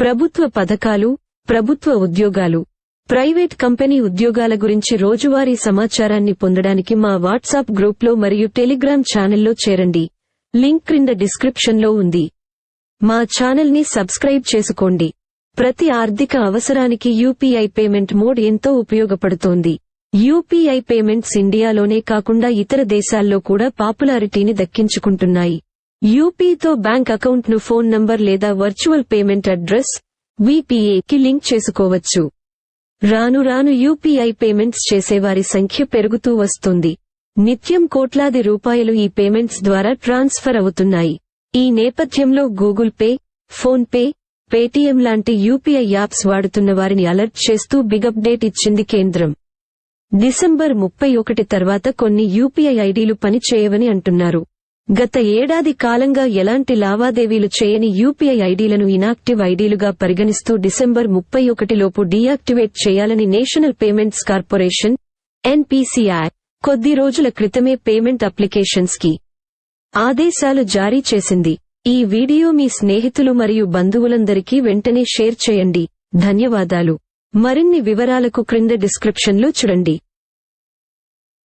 ప్రభుత్వ పథకాలు ప్రభుత్వ ఉద్యోగాలు. ప్రైవేట్ కంపెనీ ఉద్యోగాల గురించి రోజువారీ సమాచారాన్ని పొందడానికి మా వాట్సాప్ గ్రూప్లో మరియు టెలిగ్రామ్ ఛానల్లో చేరండి. లింక్ క్రింద డిస్క్రిప్షన్లో ఉంది. మా ఛానల్ని సబ్స్క్రైబ్ చేసుకోండి. ప్రతి ఆర్థిక అవసరానికి యూపీఐ పేమెంట్ మోడ్ ఎంతో ఉపయోగపడుతోంది. యూపీఐ పేమెంట్స్ ఇండియాలోనే కాకుండా ఇతర దేశాల్లో కూడా పాపులారిటీని దక్కించుకుంటున్నాయి. యూపీతో బ్యాంక్ అకౌంట్ను ఫోన్ నంబర్ లేదా వర్చువల్ పేమెంట్ అడ్రస్ VPA కి లింక్ చేసుకోవచ్చు. రాను రాను యూపీఐ పేమెంట్స్ చేసేవారి సంఖ్య పెరుగుతూ వస్తుంది. నిత్యం కోట్లాది రూపాయలు ఈ పేమెంట్స్ ద్వారా ట్రాన్స్ఫర్ అవుతున్నాయి. ఈ నేపథ్యంలో Google Pay PhonePe Paytm లాంటి యూపీఐ యాప్స్ వాడుతున్న వారిని అలర్ట్ చేస్తూ బిగ్ అప్డేట్ ఇచ్చింది కేంద్రం. డిసెంబర్ ముప్పై ఒకటి తర్వాత కొన్ని యూపీఐ ఐడీలు పనిచేయవని అంటున్నారు. గత ఏడాది కాలంగా ఎలాంటి లావాదేవీలు చేయని యూపీఐ ఐడీలను ఇనాక్టివ్ ఐడీలుగా పరిగణిస్తూ డిసెంబర్ ముప్పై ఒకటిలోపు డీయాక్టివేట్ చేయాలని నేషనల్ పేమెంట్స్ కార్పొరేషన్ ఎన్పీసీఐ కొద్ది రోజుల క్రితమే పేమెంట్ అప్లికేషన్స్కి ఆదేశాలు జారీ చేసింది. ఈ వీడియో మీ స్నేహితులు మరియు బంధువులందరికీ వెంటనే షేర్ చేయండి. ధన్యవాదాలు. మరిన్ని వివరాలకు క్రింద డిస్క్రిప్షన్లో చూడండి.